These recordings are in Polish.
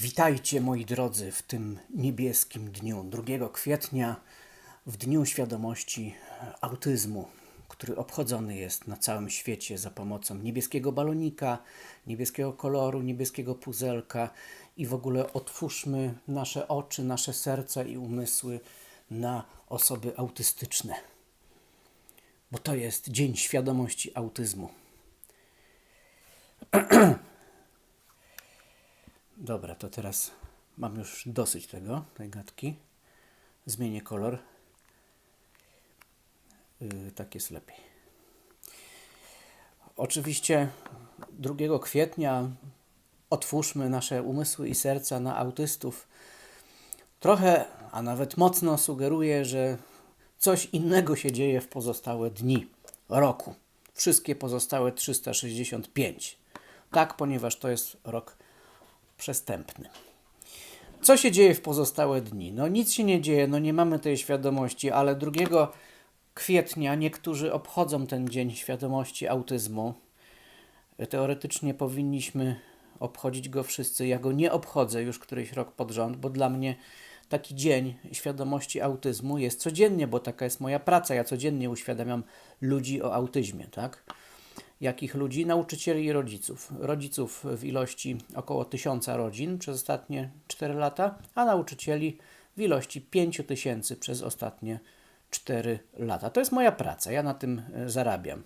Witajcie moi drodzy w tym niebieskim dniu 2 kwietnia, w Dniu Świadomości Autyzmu, który obchodzony jest na całym świecie za pomocą niebieskiego balonika, niebieskiego koloru, niebieskiego puzelka i w ogóle otwórzmy nasze oczy, nasze serca i umysły na osoby autystyczne. Bo to jest Dzień Świadomości Autyzmu. Dobra, to teraz mam już dosyć tego, tej gadki. Zmienię kolor. Yy, tak jest lepiej. Oczywiście 2 kwietnia otwórzmy nasze umysły i serca na autystów. Trochę, a nawet mocno sugeruję, że coś innego się dzieje w pozostałe dni roku. Wszystkie pozostałe 365. Tak, ponieważ to jest rok przestępny. Co się dzieje w pozostałe dni? No nic się nie dzieje, no nie mamy tej świadomości, ale 2 kwietnia niektórzy obchodzą ten Dzień Świadomości Autyzmu. Teoretycznie powinniśmy obchodzić go wszyscy. Ja go nie obchodzę już któryś rok pod rząd, bo dla mnie taki dzień świadomości autyzmu jest codziennie, bo taka jest moja praca. Ja codziennie uświadamiam ludzi o autyzmie, tak? Jakich ludzi? Nauczycieli i rodziców. Rodziców w ilości około tysiąca rodzin przez ostatnie 4 lata, a nauczycieli w ilości 5 tysięcy przez ostatnie 4 lata. To jest moja praca, ja na tym e, zarabiam.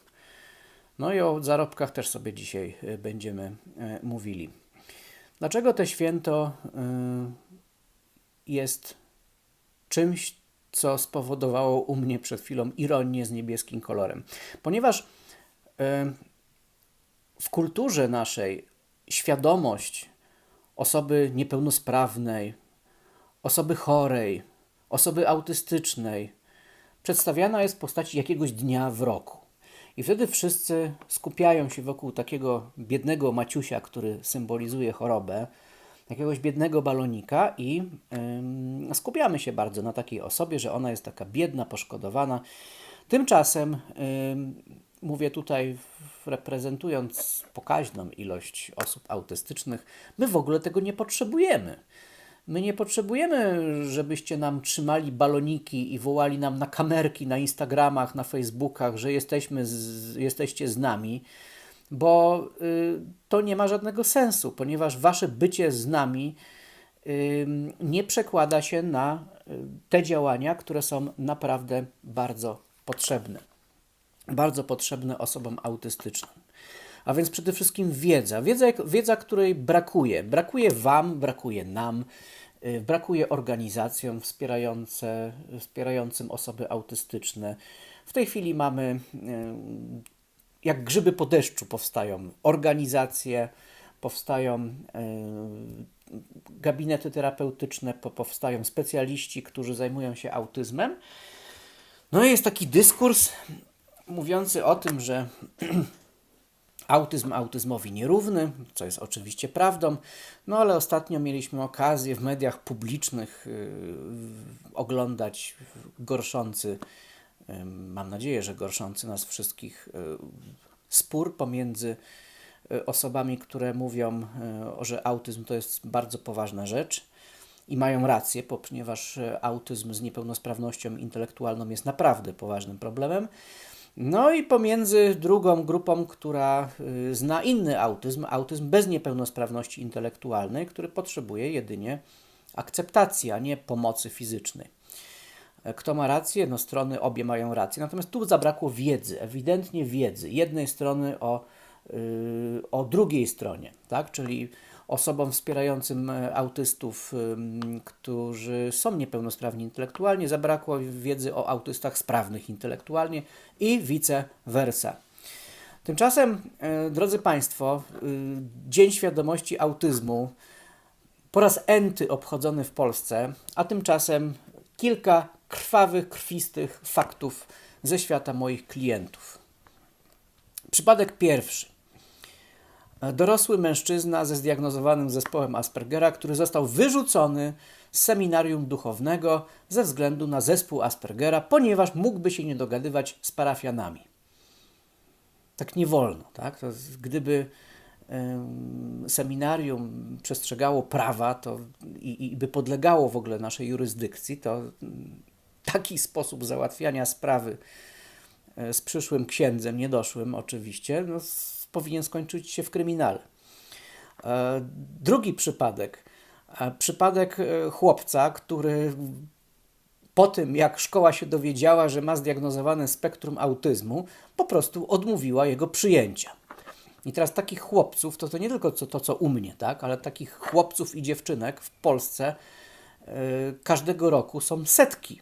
No i o zarobkach też sobie dzisiaj e, będziemy e, mówili. Dlaczego to święto jest czymś, co spowodowało u mnie przed chwilą ironię z niebieskim kolorem? Ponieważ w kulturze naszej świadomość osoby niepełnosprawnej, osoby chorej, osoby autystycznej przedstawiana jest w postaci jakiegoś dnia w roku. I wtedy wszyscy skupiają się wokół takiego biednego Maciusia, który symbolizuje chorobę, jakiegoś biednego balonika i yy, skupiamy się bardzo na takiej osobie, że ona jest taka biedna, poszkodowana. Tymczasem yy, mówię tutaj reprezentując pokaźną ilość osób autystycznych, my w ogóle tego nie potrzebujemy. My nie potrzebujemy, żebyście nam trzymali baloniki i wołali nam na kamerki, na Instagramach, na Facebookach, że jesteśmy z, jesteście z nami, bo y, to nie ma żadnego sensu, ponieważ wasze bycie z nami y, nie przekłada się na y, te działania, które są naprawdę bardzo potrzebne bardzo potrzebne osobom autystycznym. A więc przede wszystkim wiedza. Wiedza, wiedza której brakuje. Brakuje Wam, brakuje nam, y, brakuje organizacjom wspierające, wspierającym osoby autystyczne. W tej chwili mamy, y, jak grzyby po deszczu, powstają organizacje, powstają y, gabinety terapeutyczne, powstają specjaliści, którzy zajmują się autyzmem. No i jest taki dyskurs mówiący o tym, że autyzm autyzmowi nierówny, co jest oczywiście prawdą, no ale ostatnio mieliśmy okazję w mediach publicznych yy, oglądać gorszący, yy, mam nadzieję, że gorszący nas wszystkich yy, spór pomiędzy y, osobami, które mówią, y, że autyzm to jest bardzo poważna rzecz i mają rację, ponieważ y, autyzm z niepełnosprawnością intelektualną jest naprawdę poważnym problemem. No i pomiędzy drugą grupą, która y, zna inny autyzm, autyzm bez niepełnosprawności intelektualnej, który potrzebuje jedynie akceptacji, a nie pomocy fizycznej. E, kto ma rację? No strony obie mają rację. Natomiast tu zabrakło wiedzy, ewidentnie wiedzy. Jednej strony o, yy, o drugiej stronie, tak? Czyli osobom wspierającym e, autystów, którzy są niepełnosprawni intelektualnie, zabrakło wiedzy o autystach sprawnych intelektualnie i vice versa. Tymczasem, e, drodzy Państwo, y, Dzień Świadomości Autyzmu po raz enty obchodzony w Polsce, a tymczasem kilka krwawych, krwistych faktów ze świata moich klientów. Przypadek pierwszy. Dorosły mężczyzna ze zdiagnozowanym zespołem Aspergera, który został wyrzucony z seminarium duchownego ze względu na zespół Aspergera, ponieważ mógłby się nie dogadywać z parafianami. Tak nie wolno, tak? To, gdyby em, seminarium przestrzegało prawa to, i, i by podlegało w ogóle naszej jurysdykcji, to mm, taki sposób załatwiania sprawy e, z przyszłym księdzem, niedoszłym oczywiście, no, powinien skończyć się w kryminale. E, Drugi przypadek. E, Przypadek e, chłopca, który po tym, jak szkoła się dowiedziała, że ma zdiagnozowane spektrum autyzmu, po prostu odmówiła jego przyjęcia. I teraz takich chłopców, to, to nie tylko co, to, co u mnie, tak, ale takich chłopców i dziewczynek w Polsce każdego roku są setki.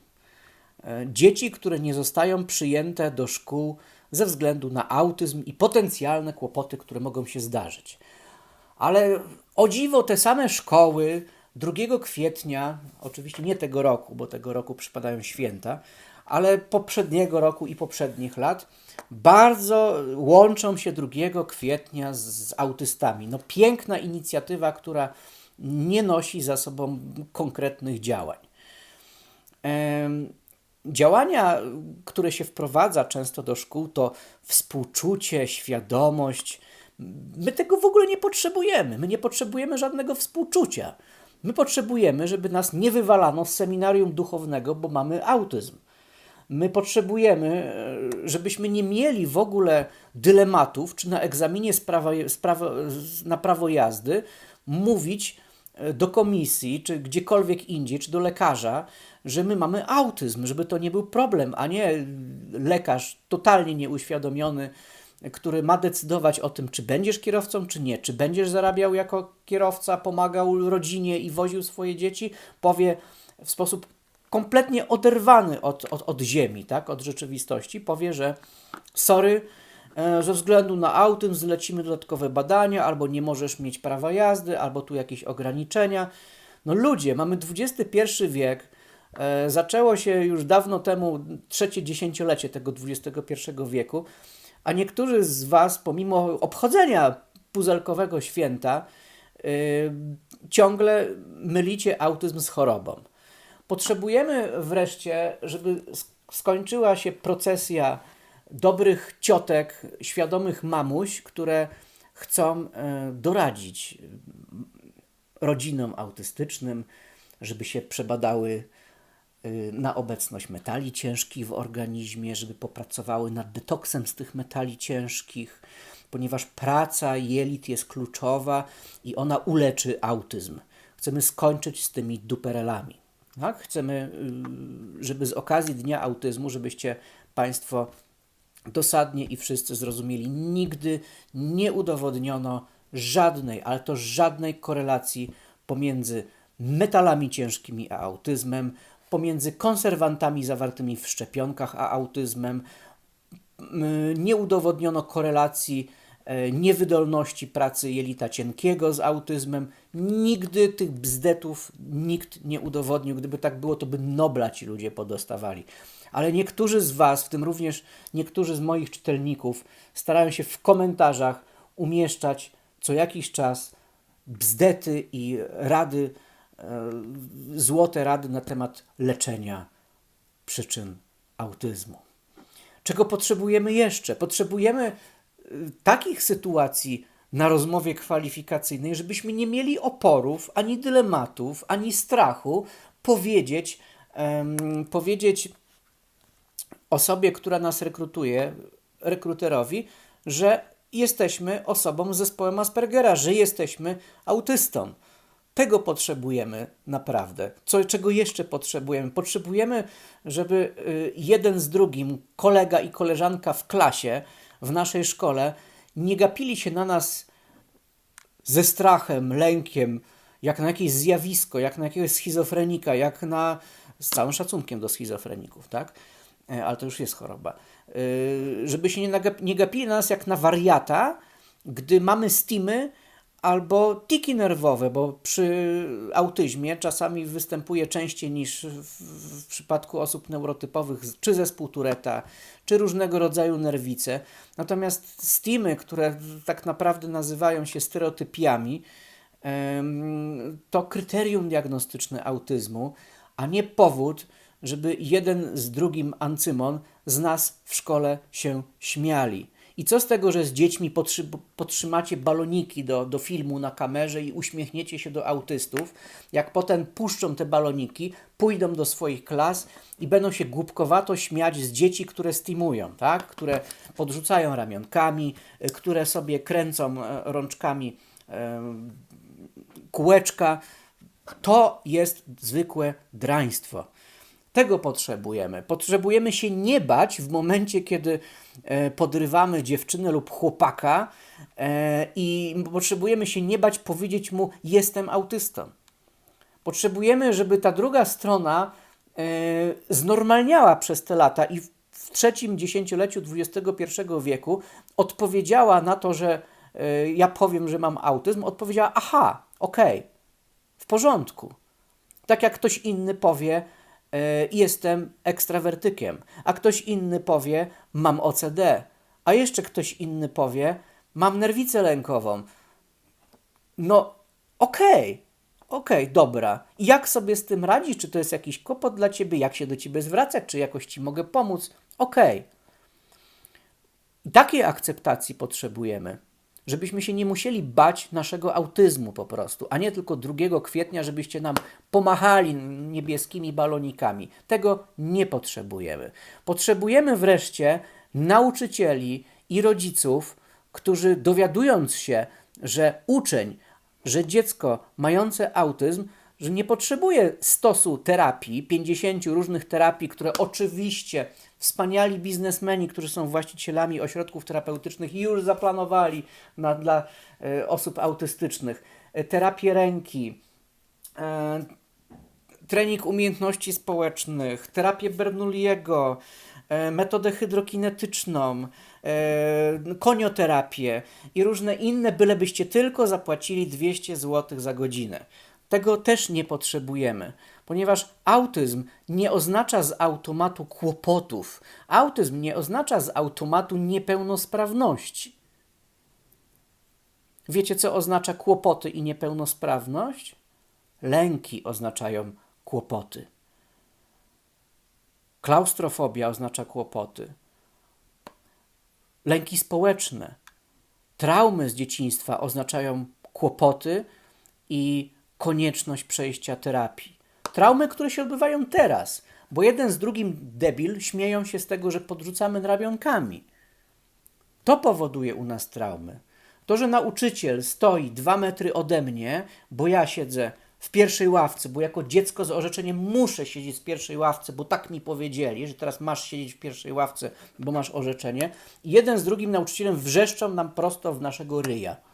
Dzieci, które nie zostają przyjęte do szkół ze względu na autyzm i potencjalne kłopoty, które mogą się zdarzyć. Ale o dziwo te same szkoły 2 kwietnia, oczywiście nie tego roku, bo tego roku przypadają święta, ale poprzedniego roku i poprzednich lat, bardzo łączą się 2 kwietnia z, z autystami. No piękna inicjatywa, która nie nosi za sobą konkretnych działań. Działania, które się wprowadza często do szkół, to współczucie, świadomość. My tego w ogóle nie potrzebujemy. My nie potrzebujemy żadnego współczucia. My potrzebujemy, żeby nas nie wywalano z seminarium duchownego, bo mamy autyzm. My potrzebujemy, e, żebyśmy nie mieli w ogóle dylematów, czy na egzaminie z prawa, z prawa, na prawo jazdy mówić e, do komisji, czy gdziekolwiek indziej, czy do lekarza, że my mamy autyzm, żeby to nie był problem, a nie lekarz totalnie nieuświadomiony, który ma decydować o tym, czy będziesz kierowcą, czy nie, czy będziesz zarabiał jako kierowca, pomagał rodzinie i woził swoje dzieci, powie w sposób kompletnie oderwany od, od, od ziemi, tak, od rzeczywistości, powie, że sorry, e, ze względu na autyzm zlecimy dodatkowe badania, albo nie możesz mieć prawa jazdy, albo tu jakieś ograniczenia. No ludzie, mamy XXI wiek, zaczęło się już dawno temu trzecie dziesięciolecie tego XXI wieku, a niektórzy z Was, pomimo obchodzenia puzelkowego święta, y, ciągle mylicie autyzm z chorobą. Potrzebujemy wreszcie, żeby sk- skończyła się procesja dobrych ciotek, świadomych mamuś, które chcą e, doradzić rodzinom autystycznym, żeby się przebadały na obecność metali ciężkich w organizmie, żeby popracowały nad detoksem z tych metali ciężkich, ponieważ praca jelit jest kluczowa i ona uleczy autyzm. Chcemy skończyć z tymi duperelami. Tak? Chcemy, y, żeby z okazji Dnia Autyzmu, żebyście Państwo dosadnie i wszyscy zrozumieli, nigdy nie udowodniono żadnej, ale to żadnej korelacji pomiędzy metalami ciężkimi a autyzmem, pomiędzy konserwantami zawartymi w szczepionkach a autyzmem. Nie udowodniono korelacji e, niewydolności pracy jelita cienkiego z autyzmem. Nigdy tych bzdetów nikt nie udowodnił. Gdyby tak było, to by Nobla ci ludzie podostawali. Ale niektórzy z Was, w tym również niektórzy z moich czytelników, starają się w komentarzach umieszczać co jakiś czas bzdety i rady, złote rady na temat leczenia przyczyn autyzmu. Czego potrzebujemy jeszcze? Potrzebujemy y, takich sytuacji na rozmowie kwalifikacyjnej, żebyśmy nie mieli oporów, ani dylematów, ani strachu powiedzieć, em, powiedzieć osobie, która nas rekrutuje, rekruterowi, że jesteśmy osobą z zespołem Aspergera, że jesteśmy autystą. Tego potrzebujemy naprawdę. Co, czego jeszcze potrzebujemy? Potrzebujemy, żeby y, jeden z drugim, kolega i koleżanka w klasie, w naszej szkole, nie gapili się na nas ze strachem, lękiem, jak na jakieś zjawisko, jak na jakiegoś schizofrenika, jak na. z całym szacunkiem do schizofreników, tak? E, Ale to już jest choroba. Yy, Żeby się nie, nagap- nie gapili na nas jak na wariata, gdy mamy stimy albo tiki nerwowe, bo przy autyzmie czasami występuje częściej niż w, przypadku osób neurotypowych, czy zespół Tureta, czy różnego rodzaju nerwice. Natomiast stimy, które tak naprawdę nazywają się stereotypiami, to kryterium diagnostyczne autyzmu, a nie powód, żeby jeden z drugim ancymon z nas w szkole się śmiali. I co z tego, że z dziećmi potrzy- podtrzymacie baloniki do, do filmu na kamerze i uśmiechniecie się do autystów, jak potem puszczą te baloniki, pójdą do swoich klas i będą się głupkowato śmiać z dzieci, które steamują, tak? które podrzucają ramionkami, y, które sobie kręcą e, rączkami kółeczka. To jest zwykłe draństwo. Tego potrzebujemy. Potrzebujemy się nie bać w momencie, kiedy e, podrywamy dziewczynę lub chłopaka e, i potrzebujemy się nie bać powiedzieć mu: Jestem autystą. Potrzebujemy, żeby ta druga strona e, znormalniała przez te lata i w trzecim dziesięcioleciu XXI wieku odpowiedziała na to, że ja powiem, że mam autyzm, odpowiedziała: Aha, okej, okay, w porządku. Tak jak ktoś inny powie, Jestem ekstrawertykiem, a ktoś inny powie, mam OCD, a jeszcze ktoś inny powie, mam nerwicę lękową. No, okej, okay, okej, okay, dobra. Jak sobie z tym radzić? Czy to jest jakiś kłopot dla ciebie? Jak się do ciebie zwracać? Czy jakoś ci mogę pomóc? Okej. Okay. Takiej akceptacji potrzebujemy żebyśmy się nie musieli bać naszego autyzmu po prostu, a nie tylko 2 kwietnia, żebyście nam pomachali niebieskimi balonikami. Tego nie potrzebujemy. Potrzebujemy wreszcie nauczycieli i rodziców, którzy dowiadując się, że uczeń, że dziecko mające autyzm że nie potrzebuje stosu terapii, 50 różnych terapii, które oczywiście wspaniali biznesmeni, którzy są właścicielami ośrodków terapeutycznych, już zaplanowali na, dla e, osób autystycznych. E, terapię ręki, e, trening umiejętności społecznych, terapię Bernoulliego, metodę hydrokinetyczną, konioterapię i różne inne, bylebyście tylko zapłacili 200 zł za godzinę. Tego też nie potrzebujemy, ponieważ autyzm nie oznacza z automatu kłopotów. Autyzm nie oznacza z automatu niepełnosprawności. Wiecie, co oznacza kłopoty i niepełnosprawność? Lęki oznaczają kłopoty. Klaustrofobia oznacza kłopoty. Lęki społeczne, traumy z dzieciństwa oznaczają kłopoty i konieczność przejścia terapii. Traumy, które się odbywają teraz, bo jeden z drugim debil śmieją się z tego, że podrzucamy ramionkami. To powoduje u nas traumy. To, że nauczyciel stoi dwa metry ode mnie, bo ja siedzę w pierwszej ławce, bo jako dziecko z orzeczeniem muszę siedzieć w pierwszej ławce, bo tak mi powiedzieli, że teraz masz siedzieć w pierwszej ławce, bo masz orzeczenie. I jeden z drugim nauczycielem wrzeszczą nam prosto w naszego ryja.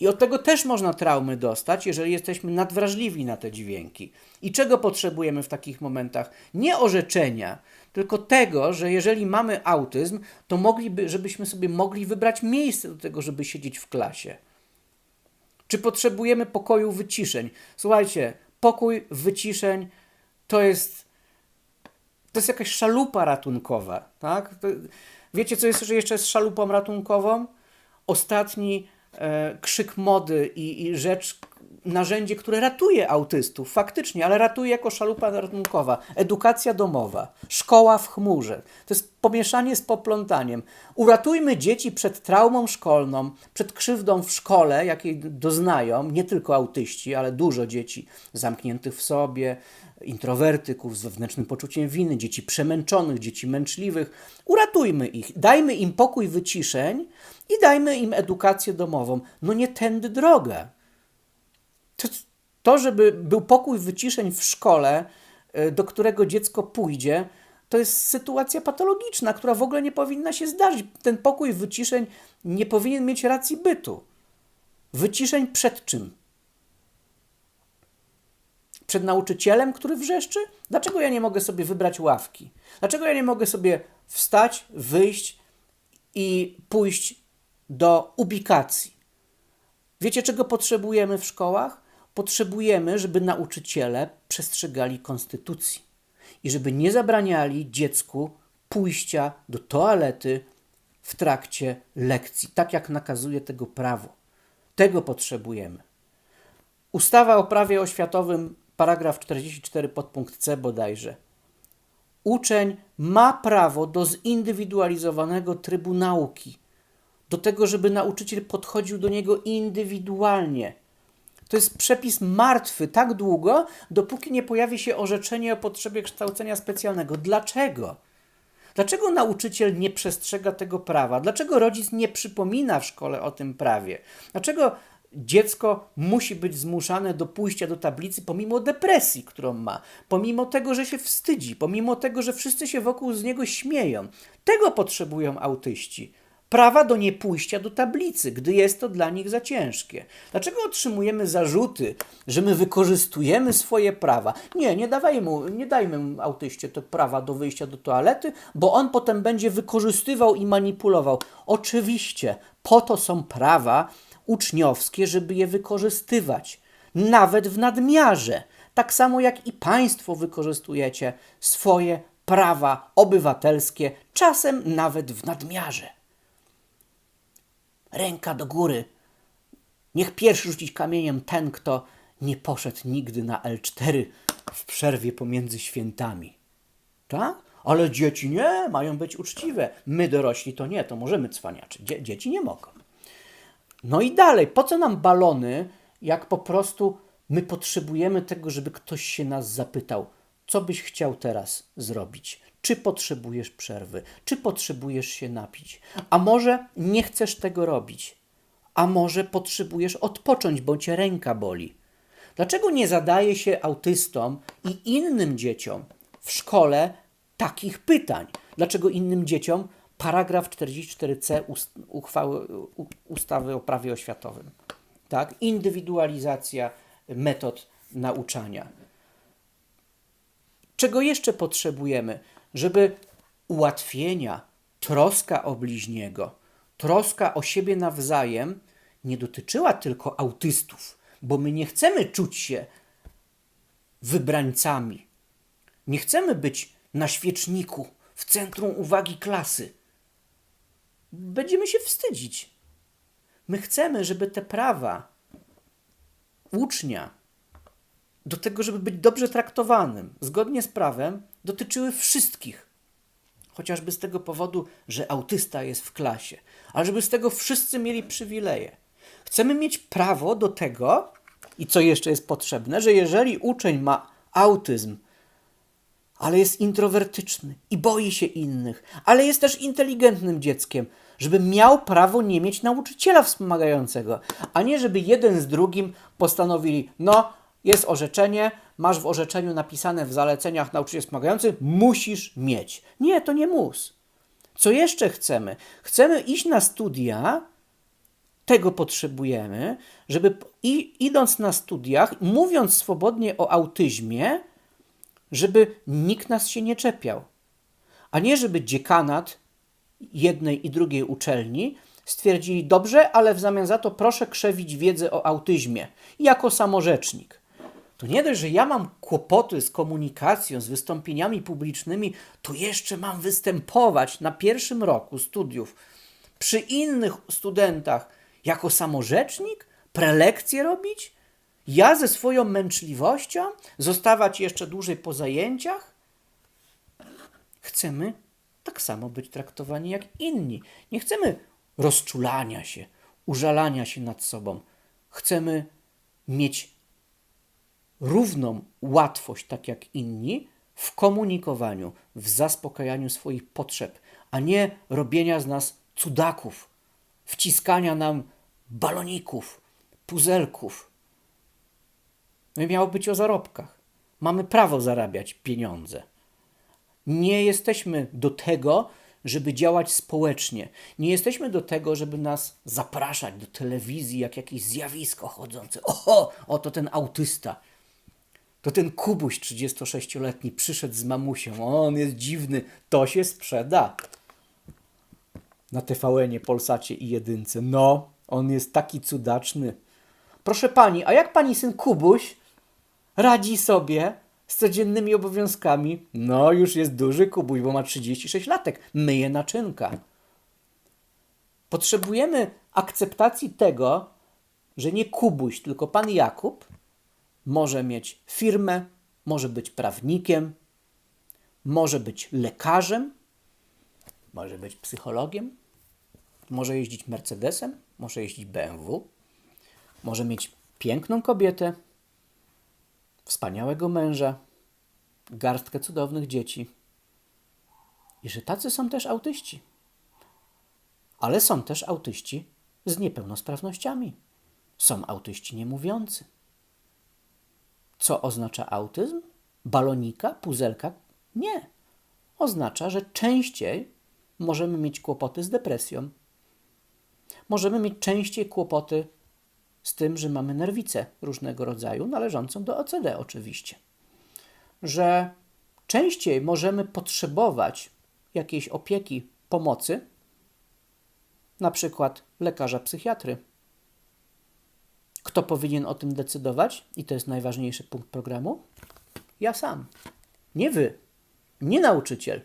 I od tego też można traumy dostać, jeżeli jesteśmy nadwrażliwi na te dźwięki. I czego potrzebujemy w takich momentach? Nie orzeczenia, tylko tego, że jeżeli mamy autyzm, to mogliby, żebyśmy sobie mogli wybrać miejsce do tego, żeby siedzieć w klasie. Czy potrzebujemy pokoju wyciszeń? Słuchajcie, pokój wyciszeń to jest to jest jakaś szalupa ratunkowa, tak? Wiecie, co jest jeszcze z szalupą ratunkową? Ostatni krzyk mody i, i rzecz, narzędzie, które ratuje autystów, faktycznie, ale ratuje jako szalupa ratunkowa. Edukacja domowa, szkoła w chmurze. To jest pomieszanie z poplątaniem. Uratujmy dzieci przed traumą szkolną, przed krzywdą w szkole, jakiej doznają nie tylko autyści, ale dużo dzieci zamkniętych w sobie, introwertyków z wewnętrznym poczuciem winy, dzieci przemęczonych, dzieci męczliwych. Uratujmy ich, dajmy im pokój wyciszeń i dajmy im edukację domową. No nie tędy droga. To, to żeby był pokój wyciszeń w szkole, y, do którego dziecko pójdzie, to jest sytuacja patologiczna, która w ogóle nie powinna się zdarzyć. Ten pokój wyciszeń nie powinien mieć racji bytu. Wyciszeń przed czym? Przed nauczycielem, który wrzeszczy? Dlaczego ja nie mogę sobie wybrać ławki? Dlaczego ja nie mogę sobie wstać, wyjść i pójść do ubikacji? Wiecie, czego potrzebujemy w szkołach? Potrzebujemy, żeby nauczyciele przestrzegali konstytucji i żeby nie zabraniali dziecku pójścia do toalety w trakcie lekcji, tak jak nakazuje tego prawo. Tego potrzebujemy. Ustawa o prawie oświatowym paragraf 44 podpunkt C bodajże. Uczeń ma prawo do zindywidualizowanego trybu nauki, do tego, żeby nauczyciel podchodził do niego indywidualnie. To jest przepis martwy tak długo, dopóki nie pojawi się orzeczenie o potrzebie kształcenia specjalnego. Dlaczego? Dlaczego nauczyciel nie przestrzega tego prawa? Dlaczego rodzic nie przypomina w szkole o tym prawie? Dlaczego dziecko musi być zmuszane do pójścia do tablicy pomimo depresji, którą ma, pomimo tego, że się wstydzi, pomimo tego, że wszyscy się wokół z niego śmieją? Tego potrzebują autyści prawa do niepójścia do tablicy, gdy jest to dla nich za ciężkie. Dlaczego otrzymujemy zarzuty, że my wykorzystujemy swoje prawa? Nie, nie dawajmy mu, nie dajmy mu autyście to prawa do wyjścia do toalety, bo on potem będzie wykorzystywał i manipulował. Oczywiście, po to są prawa uczniowskie, żeby je wykorzystywać, nawet w nadmiarze. Tak samo jak i Państwo wykorzystujecie swoje prawa obywatelskie, czasem nawet w nadmiarze. Ręka do góry. Niech pierwszy rzucić kamieniem ten, kto nie poszedł nigdy na L4 w przerwie pomiędzy świętami. Tak? Ale dzieci nie, mają być uczciwe. My dorośli to nie, to możemy cwaniaczyć. Dzie dzieci nie mogą. No i dalej, po co nam balony, jak po prostu my potrzebujemy tego, żeby ktoś się nas zapytał, co byś chciał teraz zrobić? Czy potrzebujesz przerwy? Czy potrzebujesz się napić? A może nie chcesz tego robić? A może potrzebujesz odpocząć, bo cię ręka boli? Dlaczego nie zadaje się autystom i innym dzieciom w szkole takich pytań? Dlaczego innym dzieciom paragraf 44c uchwały, ustawy o prawie oświatowym? Tak? Indywidualizacja metod nauczania. Czego jeszcze potrzebujemy? Żeby ułatwienia, troska o bliźniego, troska o siebie nawzajem nie dotyczyła tylko autystów, bo my nie chcemy czuć się wybrańcami. Nie chcemy być na świeczniku, w centrum uwagi klasy. Będziemy się wstydzić. My chcemy, żeby te prawa ucznia do tego, żeby być dobrze traktowanym, zgodnie z prawem, dotyczyły wszystkich. Chociażby z tego powodu, że autysta jest w klasie, ale żeby z tego wszyscy mieli przywileje. Chcemy mieć prawo do tego, i co jeszcze jest potrzebne, że jeżeli uczeń ma autyzm, ale jest introwertyczny i boi się innych, ale jest też inteligentnym dzieckiem, żeby miał prawo nie mieć nauczyciela wspomagającego, a nie żeby jeden z drugim postanowili, no, jest orzeczenie, masz w orzeczeniu napisane w zaleceniach nauczyciel wspomagający, musisz mieć. Nie, to nie mus. Co jeszcze chcemy? Chcemy iść na studia, tego potrzebujemy, żeby idąc na studiach, mówiąc swobodnie o autyzmie, żeby nikt nas się nie czepiał. A nie, żeby dziekanat jednej i drugiej uczelni stwierdzili, dobrze, ale w zamian za to proszę krzewić wiedzę o autyzmie jako samorzecznik to nie dość, że ja mam kłopoty z komunikacją, z wystąpieniami publicznymi, to jeszcze mam występować na pierwszym roku studiów przy innych studentach jako samorzecznik, prelekcje robić, ja ze swoją męczliwością zostawać jeszcze dłużej po zajęciach. Chcemy tak samo być traktowani jak inni. Nie chcemy rozczulania się, użalania się nad sobą. Chcemy mieć równą łatwość, tak jak inni, w komunikowaniu, w zaspokajaniu swoich potrzeb, a nie robienia z nas cudaków, wciskania nam baloników, puzelków. No i miało być o zarobkach. Mamy prawo zarabiać pieniądze. Nie jesteśmy do tego, żeby działać społecznie. Nie jesteśmy do tego, żeby nas zapraszać do telewizji jak jakieś zjawisko chodzące. Oho, oto ten autysta to ten Kubuś 36-letni przyszedł z mamusią. O, on jest dziwny, to się sprzeda. Na TVN-ie, Polsacie i Jedynce. No, on jest taki cudaczny. Proszę pani, a jak pani syn Kubuś radzi sobie z codziennymi obowiązkami? No, już jest duży Kubuś, bo ma 36 latek. Myje naczynka. Potrzebujemy akceptacji tego, że nie Kubuś, tylko pan Jakub może mieć firmę, może być prawnikiem, może być lekarzem, może być psychologiem, może jeździć Mercedesem, może jeździć BMW, może mieć piękną kobietę, wspaniałego męża, garstkę cudownych dzieci. I że tacy są też autyści. Ale są też autyści z niepełnosprawnościami. Są autyści niemówiący. Co oznacza autyzm? Balonika, puzelka? Nie. Oznacza, że częściej możemy mieć kłopoty z depresją. Możemy mieć częściej kłopoty z tym, że mamy nerwicę różnego rodzaju, należącą do OCD oczywiście. Że częściej możemy potrzebować jakiejś opieki, pomocy, na przykład lekarza psychiatry. Kto powinien o tym decydować? I to jest najważniejszy punkt programu. Ja sam. Nie wy. Nie nauczyciel.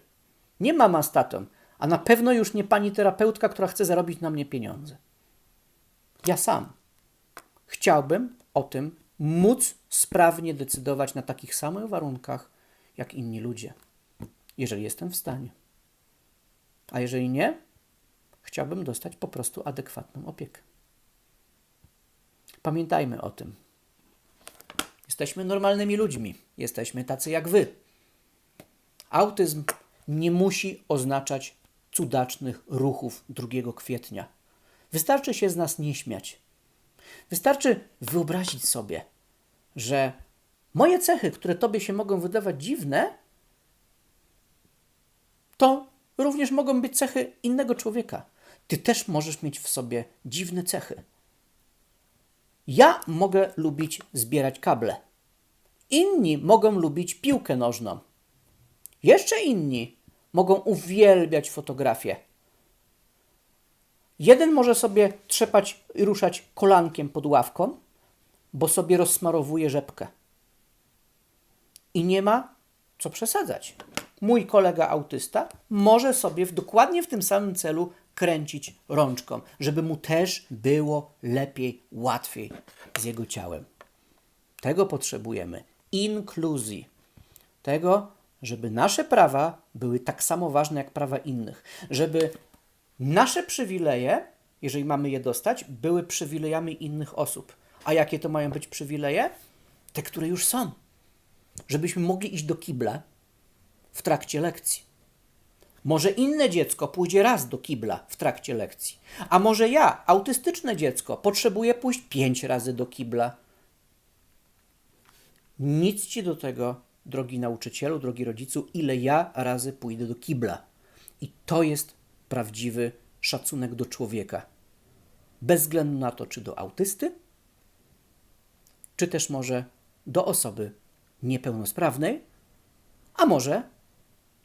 Nie mama z tatą. A na pewno już nie pani terapeutka, która chce zarobić na mnie pieniądze. Ja sam. Chciałbym o tym móc sprawnie decydować na takich samych warunkach jak inni ludzie, jeżeli jestem w stanie. A jeżeli nie, chciałbym dostać po prostu adekwatną opiekę. Pamiętajmy o tym. Jesteśmy normalnymi ludźmi, jesteśmy tacy jak wy. Autyzm nie musi oznaczać cudacznych ruchów 2 kwietnia. Wystarczy się z nas nie śmiać. Wystarczy wyobrazić sobie, że moje cechy, które tobie się mogą wydawać dziwne, to również mogą być cechy innego człowieka. Ty też możesz mieć w sobie dziwne cechy. Ja mogę lubić zbierać kable. Inni mogą lubić piłkę nożną. Jeszcze inni mogą uwielbiać fotografię. Jeden może sobie trzepać i ruszać kolankiem pod ławką, bo sobie rozsmarowuje rzepkę. I nie ma co przesadzać. Mój kolega autysta może sobie w, dokładnie w tym samym celu kręcić rączką, żeby mu też było lepiej, łatwiej z jego ciałem. Tego potrzebujemy. Inkluzji. Tego, żeby nasze prawa były tak samo ważne jak prawa innych. Żeby nasze przywileje, jeżeli mamy je dostać, były przywilejami innych osób. A jakie to mają być przywileje? Te, które już są. Żebyśmy mogli iść do kibla w trakcie lekcji. Może inne dziecko pójdzie raz do kibla w trakcie lekcji, a może ja, autystyczne dziecko, potrzebuję pójść pięć razy do kibla. Nic ci do tego, drogi nauczycielu, drogi rodzicu, ile ja razy pójdę do kibla. I to jest prawdziwy szacunek do człowieka. Bez względu na to, czy do autysty, czy też może do osoby niepełnosprawnej, a może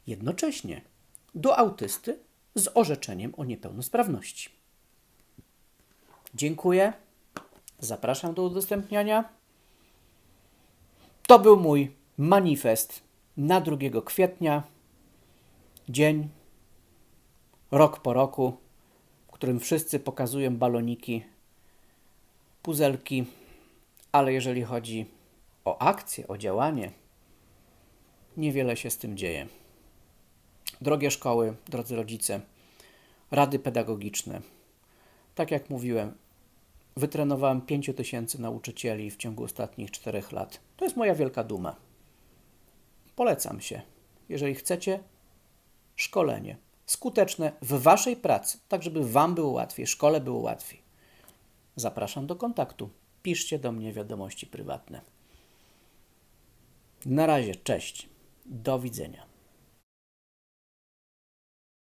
jednocześnie do autysty z orzeczeniem o niepełnosprawności. Dziękuję. Zapraszam do udostępniania. To był mój manifest na 2 kwietnia, dzień, rok po roku, w którym wszyscy pokazują baloniki, puzelki, ale jeżeli chodzi o akcję, o działanie, niewiele się z tym dzieje. Drogie szkoły, drodzy rodzice, rady pedagogiczne. Tak jak mówiłem, wytrenowałem 5 tysięcy nauczycieli w ciągu ostatnich 4 lat. To jest moja wielka duma. Polecam się. Jeżeli chcecie, szkolenie skuteczne w Waszej pracy, tak żeby Wam było łatwiej, szkole było łatwiej. Zapraszam do kontaktu. Piszcie do mnie wiadomości prywatne. Na razie, cześć. Do widzenia.